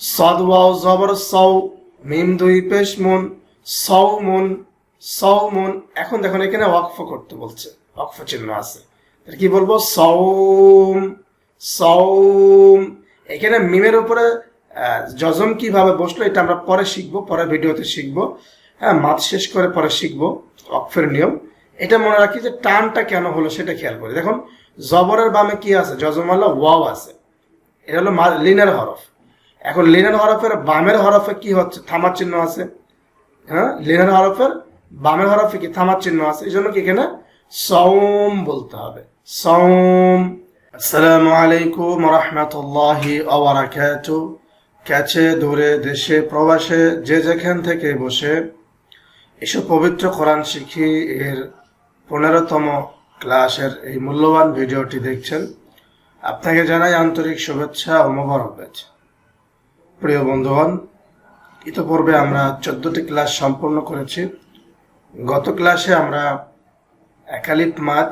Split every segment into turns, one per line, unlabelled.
সদ ওয়াও, জবর সৌ মিম দুই, পেশ মুন সৌ মুন সৌ মুন। এখন দেখুন, এখানে ওয়াকফ করতে বলছে, ওয়াকফ চিহ্ন আছে। কি বলব? সৌম সৌম এখানে মিমের উপরে জজম কীভাবে বসল, এটা আমরা পরে শিখব পরে ভিডিওতে শিখব। হ্যাঁ মাত শেষ করে পরে শিখব অক্ষরের নিয়ম। এটা মনে রাখি যে টানটা কেন হলো সেটা খেয়াল করি। দেখুন, জবরের বামে কি আছে? জজমাল্লা ওয়াও আছে। এটা হলো লিনের হরফ। এখন লিনের হরফের বামের হরফে কি হচ্ছে? থামার চিহ্ন আছে। হ্যাঁ? লিনের হরফের বামের হরফে কি? থামার চিহ্ন আছে। এই জন্য কি এখানে সৌম বলতে হবে। সৌম আসসালামু আলাইকুম রহমতুল্লাহি ওবারাকাতু কাছে, দূরে, দেশে, প্রবাসে, যে যেখান থেকে বসে এসব পবিত্র কোরআন শিখি এর পনেরোতম ক্লাসের এই মূল্যবান ভিডিওটি দেখছেন। আপনাকে জানাই আন্তরিক শুভেচ্ছা ও মোবারকবাদ। প্রিয় বন্ধুগণ, ইতোপূর্বে আমরা চোদ্দটি ক্লাস সম্পূর্ণ করেছি। গত ক্লাসে আমরা একালিপ মাছ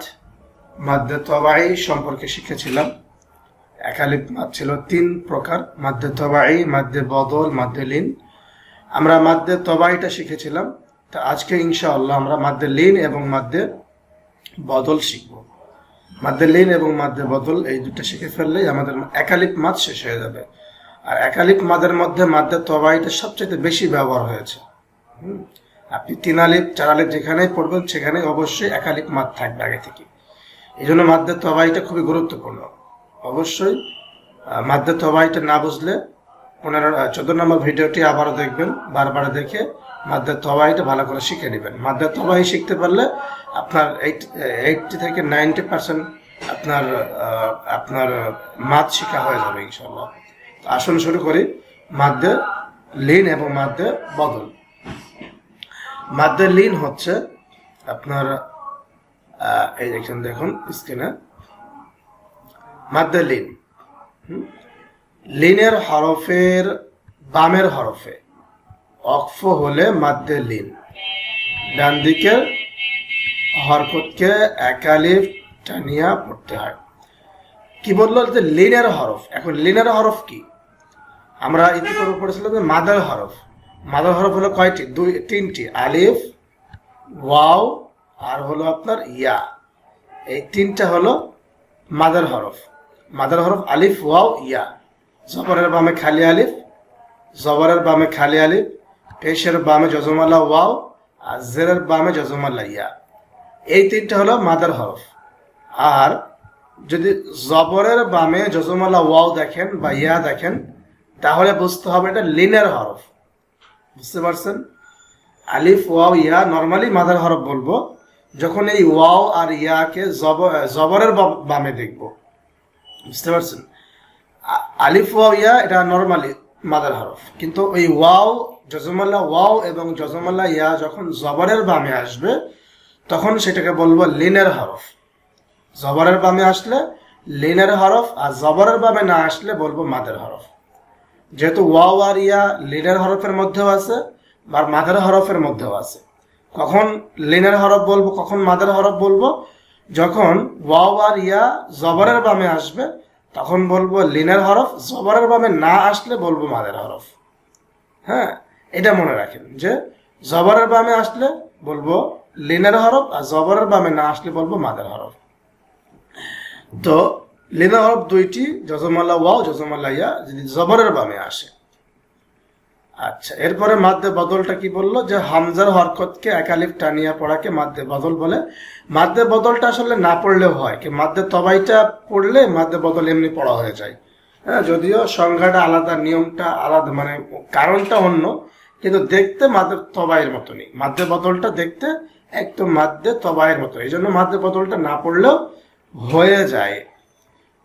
মাদ্দে তবাই সম্পর্কে শিখেছিলাম। একালিপ মাছ ছিল তিন প্রকার মাদ্দে তবাই মাদ্দে বদল মাদ্দে লিন আমরা মাদ্দে তবাইটা শিখেছিলাম। তা আজকে ইনশাআল্লাহ আমরা মাদ্দে লিন এবং মাদ্দে বদল শিখব। মাদ্দে লিন এবং মাদ্দে বদল এই দুটো শিখে ফেললেই আমাদের একালিপ মাছ শেষ হয়ে যাবে। আর একালিপ মাদের মধ্যে মাদ্দে তবাইটা সবচেয়ে বেশি ব্যবহার হয়েছে। আপনি তিন আলিপ চার আলিপ যেখানেই পড়বেন সেখানে অবশ্যই একালিপ মাদ থাকবে আগে থেকে। এই জন্য মাদ্দে তবাইটা খুবই গুরুত্বপূর্ণ। অবশ্যই মাদ্দে তবাইটা না বুঝলে পনেরো চোদ্দ নম্বর ভিডিওটি আবারও দেখবেন, বারবার দেখে মাদ্দে তবাইটা ভালো করে শিখে নেবেন। মাদ্দে তবাই শিখতে পারলে আপনার এইট, এইটটি থেকে নাইনটি পার্সেন্ট আপনার আপনার মাদ শিখা হয়ে যাবে ইনশাল্লাহ তো আসুন শুরু করি মাদ্দে লিন এবং মাদ্দে বদল। মাদ্দে লিন হচ্ছে আপনার এই দেখছেন দেখুন স্ক্রিনে মাদ্দে লিন? লিনের হরফের বামের হরফে অক্ফ হলে মাদ্দে লিন। ডান দিকের হরকতকে একালিফ টানিয়া পড়তে হয়। কি বলল যে লিনের হরফ, এখন লিনের হরফ কি? আমরা ইতিপূর্বে পড়েছিলাম যে মাদার হরফ। মাদার হরফ হলো কয়টি? দুই, তিনটি। আলিফ, ওয়াও, আর হলো আপনার ইয়া। এই তিনটা হলো মাদার হরফ। মাদার হরফ আলিফ, ওয়াও, ইয়া। জবরের বামে খালি আলিফ, জবরের বামে খালি আলিফ, পেশের বামে জজমাল্লা ওয়াও, আর জেরের বামে জজমাল্লা ইয়া। এই তিনটা হলো মাদার হরফ। আর যদি জবরের বামে যজমালা ওয়াও দেখেন বা ইয়া দেখেন, তাহলে বুঝতে হবে এটা লিনের হরফ। বুঝতে পারছেন? আলিফ, ওয়াও, ইয়া নর্মালি মাদার হরফ বলব। যখন এই ওয়াও আর ইয়াকে জব- জবরের বামে দেখব। বুঝতে পারছেন? আলিফ, ওয়াও, ইয়া, এটা নর্মালি মাদার হরফ। কিন্তু ওই ওয়াও জজমাল্লা ওয়াও এবং জজমাল্লা ইয়া যখন জবরের বামে আসবে, তখন সেটাকে বলব লিনের হরফ। জবরের বামে আসলে লিনের হরফ আর জবরের বামে না আসলে বলব মাদের হরফ। যেহেতু ওয়াও আর ইয়া লিনের হরফের মধ্যেও আছে বা মাদের হরফের মধ্যেও আছে। কখন লিনের হরফ বলব, কখন মাদের হরফ বলব? যখন ওয়াও আর ইয়া জবরের বামে আসবে, তখন বলব লিনের হরফ, জবরের বামে না আসলে বলব মাদের হরফ। হ্যাঁ এটা মনে রাখেন যে জবরের বামে আসলে বলব লিনের হরফ আর জবরের বামে না আসলে বলব মাদের হরফ। তো লিনের হরফ দুইটি জজমাল্লা ওয়াও জজমাল্লা ইয়া যদি জবরের বামে আসে। আচ্ছা এরপরে মাদ্দে বদলটা কি বলল? যে হামজার হরকতকে একালিফ টানিয়া পড়াকে মাদ্দে বদল বলে। মাদ্দে বদলটা আসলে না পড়লেও হয়, কি মাদ্দে তবাইটা পড়লে মাদ্দে বদল এমনি পড়া হয়ে যায়। হ্যাঁ যদিও সংখ্যাটা আলাদা, নিয়মটা আলাদা মানে কারণটা অন্য, কিন্তু দেখতে মাদ্দে তবাইয়ের মতনই। মাদ্দে বদলটা দেখতে একদম মাদ্দে তবাইয়ের মতো এই জন্য মাদ্দে বদলটা না পড়লেও হয়ে যায়।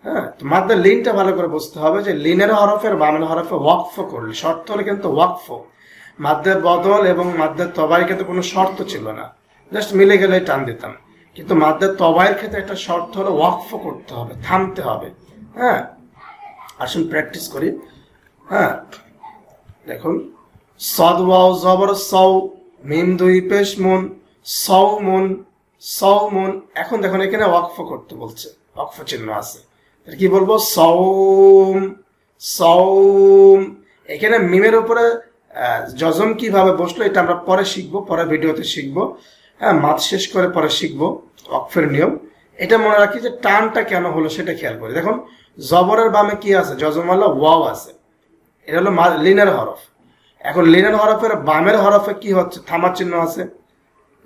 হ্যাঁ তো মাদ্দে লিনটা ভালো করে বুঝতে হবে যে লিনের হরফের বামের হরফে ওয়াকফ করলে, শর্ত হলে কিন্তু ওয়াকফ। মাদ্দের বদল এবং মাদ্দের তবাই কিন্তু কোনো শর্ত ছিল না। জাস্ট মিলে গেলে টান দিতাম। কিন্তু মাদ্দের তবাইয়ের ক্ষেত্রে একটা শর্ত হলো ওয়াকফ করতে হবে, থামতে হবে। হ্যাঁ আসুন প্র্যাকটিস করি। হ্যাঁ দেখুন। সদ, ওয়াও, জবর সৌ মিম দুই, পেশ, মুন সৌ মুন সৌ মুন এখন দেখুন এখানে ওয়াকফ করতে বলছে, ওয়াকফ চিহ্ন আছে। কি বলব? সৌম সৌম এখানে মিমের উপরে জজম কীভাবে বসল এটা আমরা পরে শিখব, পরে ভিডিওতে শিখব। হ্যাঁ মাত শেষ করে পরে শিখব অক্ষের নিয়ম। এটা মনে রাখি যে টানটা কেন হলো সেটা খেয়াল করি। দেখুন, জবরের বামে কি আছে? জজমাল্লা ওয়াও আছে। এটা হলো লিনের হরফ। এখন লিনের হরফের বামের হরফে কি হচ্ছে? থামার চিহ্ন আছে।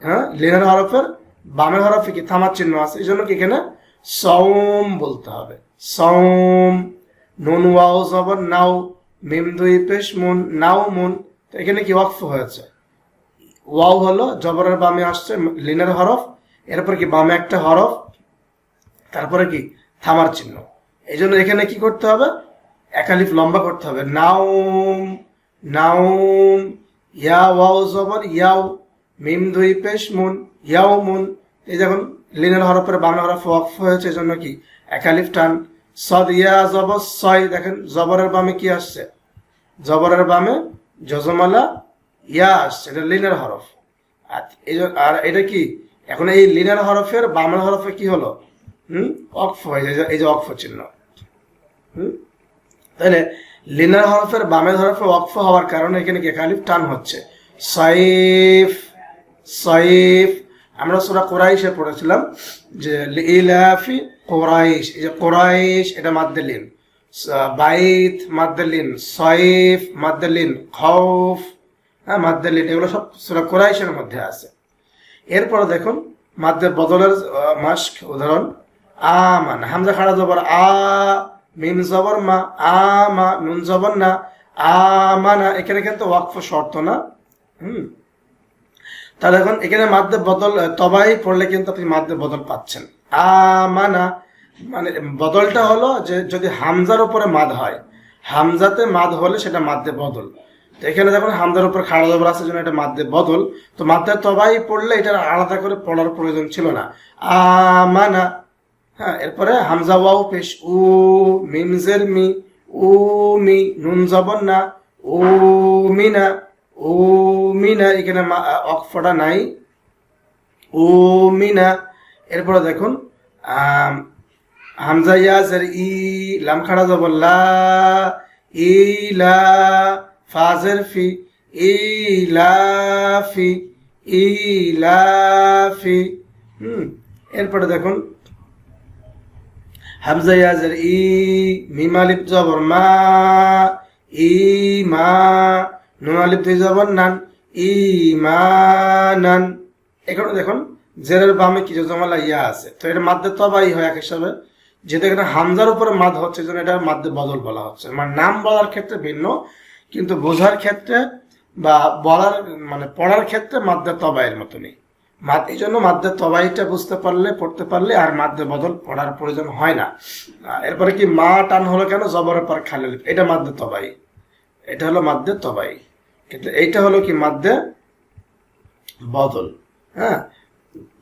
হ্যাঁ লিনের হরফের বামের হরফে কি? থামার চিহ্ন আছে। এই জন্য কি এখানে? সৌম বলতে হবে। সৌম নুন, ওয়াও, জবর, নাও, মিম, দুই, পেশ, মুন, নাও, মুন। এখানে কি ওয়াকফ হয়েছে? ওয়াও হলো, জবরের বামে আসছে, লিনের হরফ, এরপর কি বামে একটা হরফ, তারপরে কি? থামার চিহ্ন। এই জন্য এখানে কি করতে হবে? একালিফ লম্বা করতে হবে। নাউম নাউম ইয়া, ওয়াও, জবর, ইয়াও, মিম, দুই, পেশ, মুন। ইয়াও মুন এই যখন লিনের হরফের বাংলা হরফ ওয়াকফ হয়েছে এই জন্য কি? একালিফ টান। সদ ইয়া জবর ছয় দেখেন, জবরের বামে কি আসছে? জবরের বামে যজমালা ইয়া আসছে, এটা লিনের হরফ। আর এটা কি? এখন এই লিনের হরফের বামের হরফে কি হলো? হুম? অক্ফ হয়ে এই যে- অক্ফ চিহ্ন। তাহলে লিনার হরফের বামের হরফে ওয়াকফ হওয়ার কারণে এখানে কি একালিফ টান হচ্ছে? সাইফ সাইফ আমরা সুরা কোরাইশে পড়েছিলাম যে ইলাফি কোরাইশ, এই যে কোরাইশ এটা মাদ্দেলিন। বাইত মাদ্দেলিন, সাইফ মাদ্দেলিন খৌফ হ্যাঁ মাদ্দেলিন, এগুলো সব সুরা কোরাইশের মধ্যে আছে। এরপরে দেখুন, মাদ্দের বদলের মাস্ক, উদাহরণ, আমান, হামজা খাড়া জবর, আ, মিম জবর, মা, আ, মা, নুন জবর না আমানা এখানে কিন্তু ওয়াকফ শর্ত না। হুম। তাহলে এখন এখানে মাদ্দে বদল তবাই পড়লে কিন্তু আপনি মাদ্দে বদল পাচ্ছেন। আমানা মানে বদলটা হলো যে যদি হামজার উপরে মাদ হয়, হামজাতে মাদ হলে সেটা মাদ্দে বদল। তো এখানে যখন হামজার উপর খাড়া জবর আছে জন্য এটা মাদ্দে বদল। তো মাদ্দে তবাই পড়লে এটা আলাদা করে পড়ার প্রয়োজন ছিল না। আমানা হ্যাঁ এরপরে হামজা ওয়াও পেশ, উ মিমজের মি, উ, মি, নুন জবর না মিনা ও মিনা, এখানে অক্ষরটা নাই। ও মিনা, এরপরে দেখুন হামজা ইয়াজের ই, লাম খাড়া জবর লা, ই, লা, ফাজের ফি, ই, লা, ফি, ই, লা হুম, এরপরে দেখুন, হামজা ইয়াজের ই, মিম আলিফ জবর মা, ই, মা নুন আলিফ দুই জবর নান ই মা নান এখানে দেখুন, জেরের বামে কিছু জমালা ইয়া আছে। তো এটা মাদ্দে তবাই হয় এক হিসাবে। যেহেতু এখানে হামজার উপরে মাদ হচ্ছে, এই জন্য এটা মাদ্দে বদল বলা হচ্ছে। মানে নাম বলার ক্ষেত্রে ভিন্ন, কিন্তু বোঝার ক্ষেত্রে বা বলার মানে পড়ার ক্ষেত্রে মাদ্দে তবাইয়ের মতনই। এই জন্য মাদ্দে তবাইটা বুঝতে পারলে, পড়তে পারলে আর মাদ্দে বদল পড়ার প্রয়োজন হয় না। এরপরে কি মা টান হলো কেন? জবরের পর খালি এটা মাদ্দে তবাই। এটা হলো মাদ্দে তবাই। কিন্তু এইটা হলো কি মাদ্দে বদল। হ্যাঁ?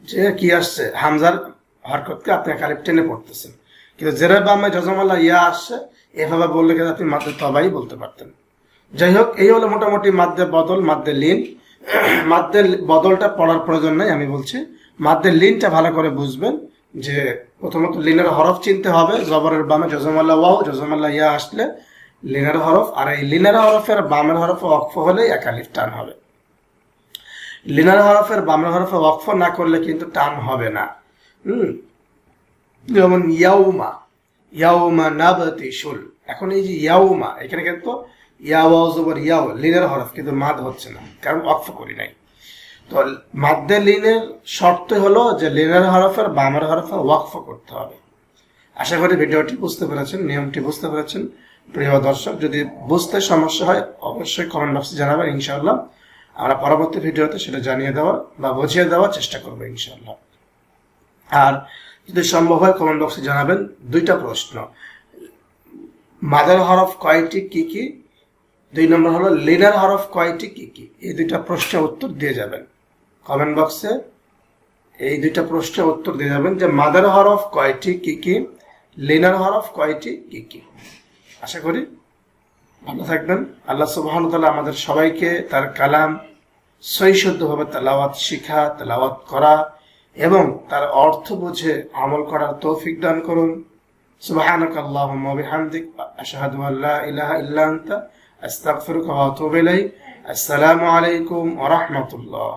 যে কি আসছে? হামজার হরকতকে আপনি একালিপ টেনে পড়তেছেন। কিন্তু জেরের বামে জজমাল্লা ইয়া আসছে, এভাবে বললে কিন্তু আপনি মাদ্দে তবাই বলতে পারতেন। যাই হোক, এই হলো মোটামুটি মাদ্দে বদল মাদ্দে লিন। মাদ্দে বদলটা পড়ার প্রয়োজন নাই, আমি বলছি। মাদ্দে লিনটা ভালো করে বুঝবেন যে প্রথমত লিনের হরফ চিনতে হবে, জবরের বামে জজমাল্লা ওয়াও জজমাল্লা ইয়া আসলে লিনের হরফ, আর এই লিনার হরফের বামের হরফ অক্ফ হলে একালিফ টান হবে। লিনার হরফের বামের হরফে ওয়াকফ না করলে কিন্তু টান হবে না। হুম? যেমন ইয়াউমা ইয়াউমা নাবতি শুল। এখন এই যে ইয়াউমা, এখানে কিন্তু ইয়াওয়াও জবর, ইয়াও, লিনের হরফ কিন্তু মাদ হচ্ছে না, কারণ ওয়াকফ করি নাই। তো মাদ্দে লিনের শর্ত হলো যে লিনের হরফের বামের হরফে ওয়াকফ করতে হবে। আশা করি ভিডিওটি বুঝতে পেরেছেন, নিয়মটি বুঝতে পেরেছেন। প্রিয় দর্শক, যদি বুঝতে সমস্যা হয়, অবশ্যই কমেন্ট বক্সে জানাবেন ইনশাআল্লাহ। আমরা পরবর্তী ভিডিওতে সেটা জানিয়ে দেওয়ার বা বুঝিয়ে দেওয়ার চেষ্টা করব ইনশাআল্লাহ। আর যদি সম্ভব হয় কমেন্ট বক্সে জানাবেন দুইটা প্রশ্ন। মাদার হরফ কয়টি, কি কি? দুই নম্বর হলো, লিনার হরফ কয়টি, কি কি? এই দুইটা প্রশ্নের উত্তর দিয়ে যাবেন। কমেন্ট বক্সে এই দুইটা প্রশ্নের উত্তর দিয়ে যাবেন যে, মাদার হরফ কয়টি, কি কি? লিনার হরফ কয়টি, কি কি? আশা করি ভালো থাকবেন। আল্লাহ সুবহান তালা আমাদের সবাইকে তার কালাম সৈশুদ্ধভাবে তেলাওয়াত শিখা, তেলাওয়াত করা এবং তার অর্থ বুঝে আমল করার তৌফিক দান করুন। আল্লাহুম্মা ওয়া বিহামদিক, আশহাদু আল্লা ইলাহা ইল্লা আনতা, আস্তাগফিরুকা ওয়া আতুবু ইলাইক। আসসালামু আলাইকুম ওয়া রাহমাতুল্লাহ।